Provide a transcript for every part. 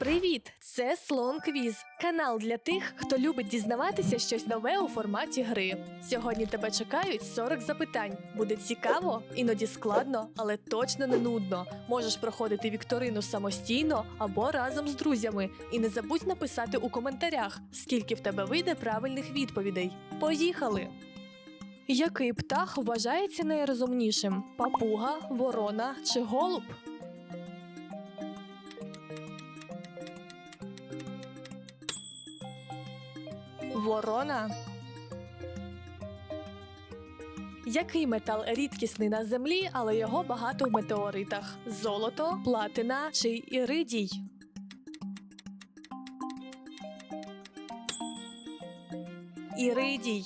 Привіт! Це Слон Квіз, канал для тих, хто любить дізнаватися щось нове у форматі гри. Сьогодні тебе чекають 40 запитань. Буде цікаво, іноді складно, але точно не нудно. Можеш проходити вікторину самостійно або разом з друзями. І не забудь написати у коментарях, скільки в тебе вийде правильних відповідей. Поїхали! Який птах вважається найрозумнішим? Папуга, ворона чи голуб? Ворона. Який метал рідкісний на землі, але його багато в метеоритах? Золото, платина чи іридій? Іридій.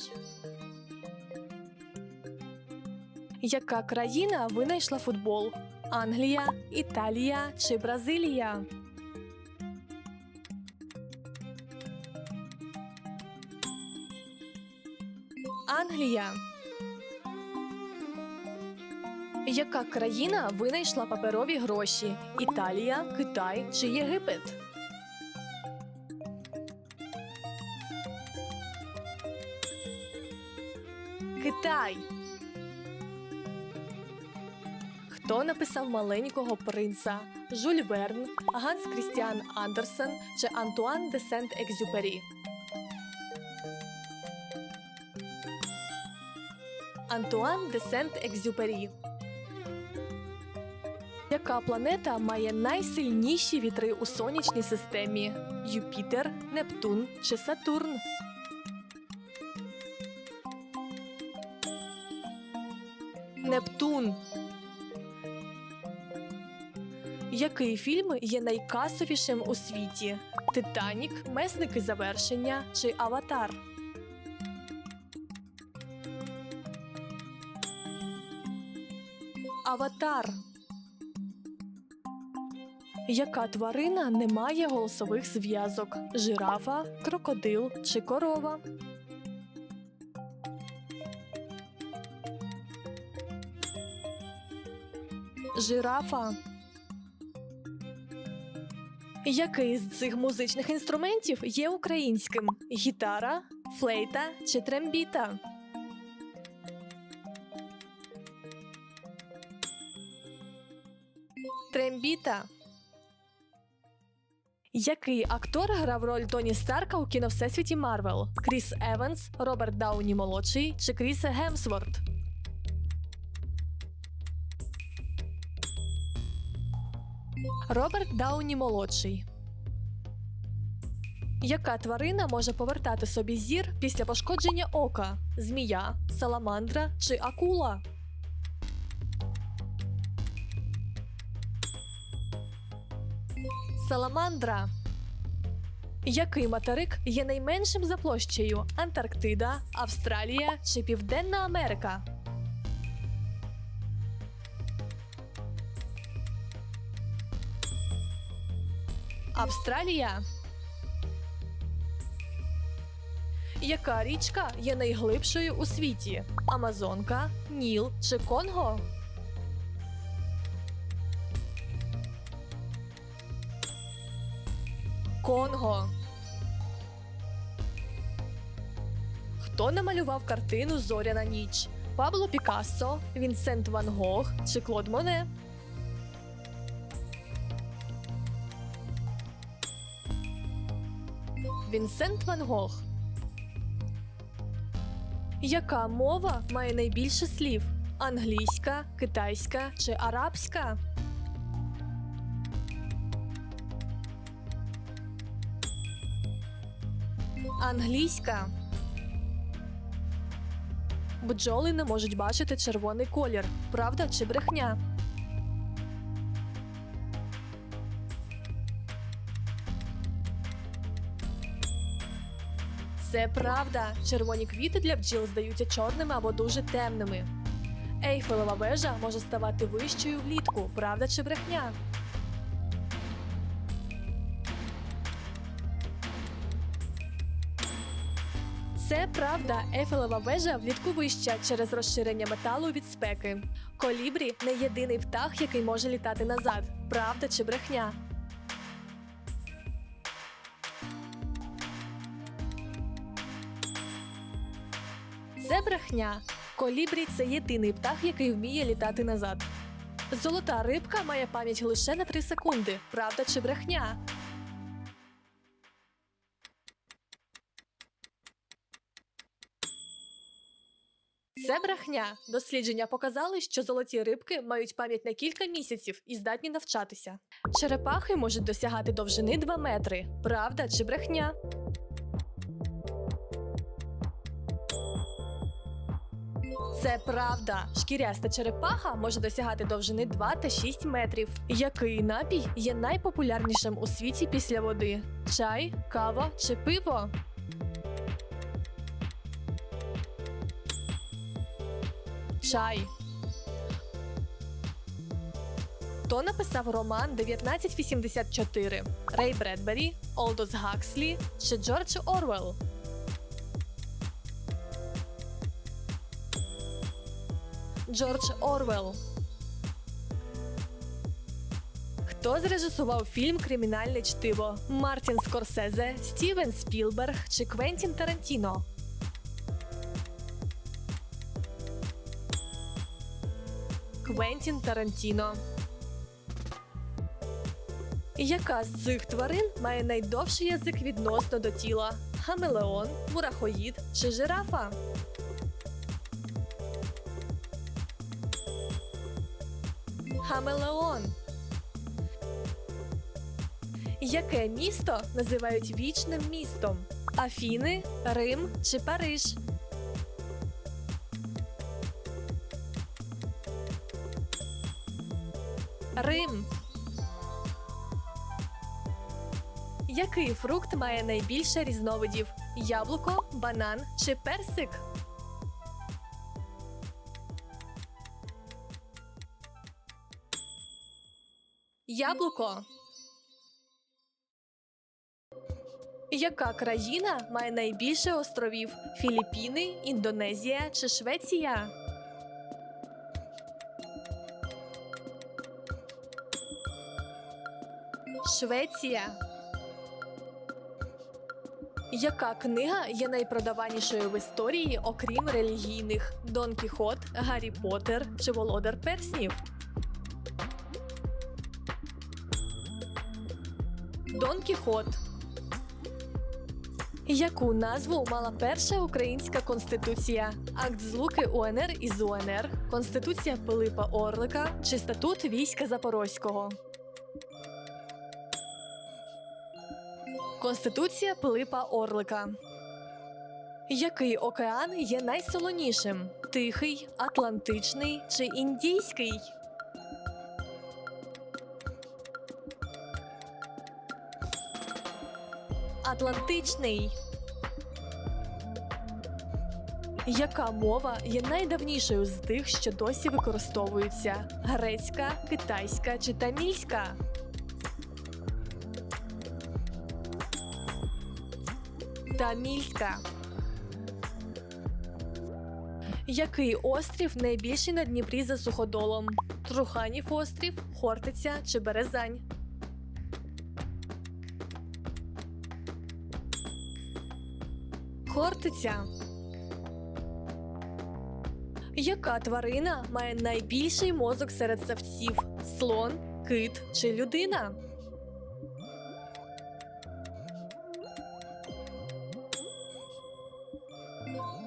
Яка країна винайшла футбол? Англія, Італія чи Бразилія? Англія. Яка країна винайшла паперові гроші? Італія, Китай чи Єгипет? Китай. Хто написав маленького принца? Жюль Верн, Ганс Крістіан Андерсен чи Антуан де Сент-Екзюпері? Антуан де Сент-Екзюпері. Яка планета має найсильніші вітри у сонячній системі? Юпітер, Нептун чи Сатурн? Нептун. Який фільм є найкасовішим у світі? Титанік, Месники завершення чи Аватар? Аватар. Яка тварина не має голосових зв'язок? Жирафа, крокодил чи корова? Жирафа. Який з цих музичних інструментів є українським? Гітара, флейта чи трембіта? Трембіта. Який актор грав роль Тоні Старка у кіно Всесвіті Марвел? Кріс Еванс, Роберт Дауні молодший чи Кріс Гемсворт? Роберт Дауні молодший. Яка тварина може повертати собі зір після пошкодження ока? Змія, саламандра чи акула? Саламандра. Який материк є найменшим за площею? Антарктида, Австралія чи Південна Америка? Австралія. Яка річка є найглибшою у світі? Амазонка, Ніл чи Конго? Конго. Хто намалював картину Зоряна ніч? Пабло Пікассо, Вінсент Ван Гог чи Клод Моне? Вінсент Ван Гог. Яка мова має найбільше слів? Англійська, китайська чи арабська? Англійська. Бджоли не можуть бачити червоний колір. Правда чи брехня? Це правда. Червоні квіти для бджіл здаються чорними або дуже темними. Ейфелева вежа може ставати вищою влітку. Правда чи брехня? Це правда, ефелева вежа влітку вища через розширення металу від спеки. Колібрі не єдиний птах, який може літати назад. Правда чи брехня? Це брехня. Колібрі це єдиний птах, який вміє літати назад. Золота рибка має пам'ять лише на 3 секунди. Правда чи брехня? Це брехня. Дослідження показали, що золоті рибки мають пам'ять на кілька місяців і здатні навчатися. Черепахи можуть досягати довжини 2 метри. Правда чи брехня? Це правда. Шкіряста черепаха може досягати довжини 2 та 6 метрів. Який напій є найпопулярнішим у світі після води? Чай, кава чи пиво? Чай. Хто написав роман 1984? Рей Бредбері, Олдос Гакслі чи Джордж Орвелл? Джордж Орвелл. Хто зрежисував фільм Кримінальне чтиво? Мартін Скорсезе, Стівен Спілберг чи Квентін Тарантіно? Квентін Тарантіно. Яка з цих тварин має найдовший язик відносно до тіла? Хамелеон, мурахоїд чи жирафа? Хамелеон. Яке місто називають вічним містом? Афіни, Рим чи Париж? Рим. Який фрукт має найбільше різновидів? Яблуко, банан чи персик? Яблуко. Яка країна має найбільше островів? Філіппіни, Індонезія чи Швеція? Швеція. Яка книга є найпродаванішою в історії, окрім релігійних? Дон Кіхот, Гаррі Поттер чи Володар Перснів? Дон Кіхот. Яку назву мала перша українська конституція? Акт злуки УНР із УНР, Конституція Пилипа Орлика чи статут війська Запорозького? Конституція Пилипа Орлика. Який океан є найсолонішим? Тихий, Атлантичний чи Індійський? Атлантичний. Яка мова є найдавнішою з тих, що досі використовуються? Грецька, китайська чи тамільська? Тамільська. Який острів найбільший на Дніпрі за суходолом? Труханів острів, Хортиця чи Березань? Хортиця. Яка тварина має найбільший мозок серед савців? Слон, кит чи людина?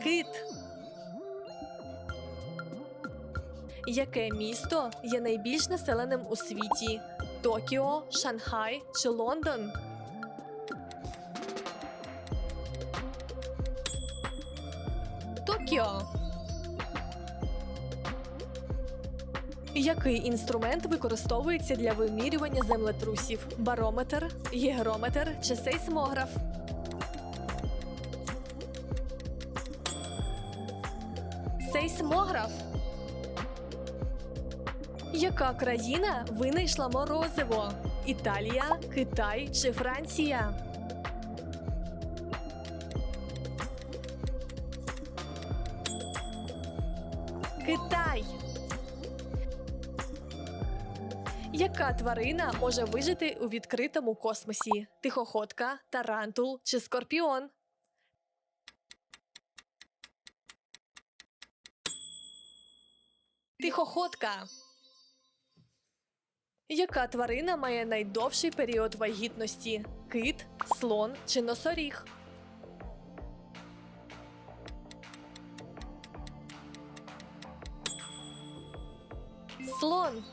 Кит. Яке місто є найбільш населеним у світі? Токіо, Шанхай чи Лондон? Токіо. Який інструмент використовується для вимірювання землетрусів? Барометр, гігрометр чи сейсмограф? Сейсмограф. Яка країна винайшла морозиво? Італія, Китай чи Франція? Китай. Яка тварина може вижити у відкритому космосі? Тихоходка, тарантул чи скорпіон? Тихоходка. Яка тварина має найдовший період вагітності? Кит, слон чи носоріг? Слон.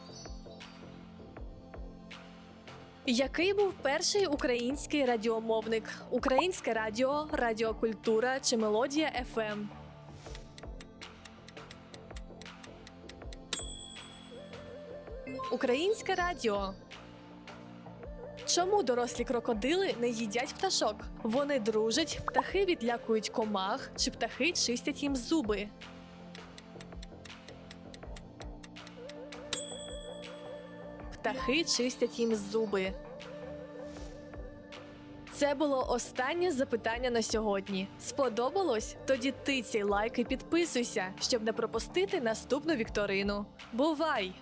Який був перший український радіомовник? Українське радіо, радіокультура чи мелодія? ФМ? Українське радіо. Чому дорослі крокодили не їдять пташок? Вони дружать, птахи відлякують комах, чи птахи чистять їм зуби. Птахи чистять їм зуби. Це було останнє запитання на сьогодні. Сподобалось? Тоді тицяй лайк і підписуйся, щоб не пропустити наступну вікторину. Бувай!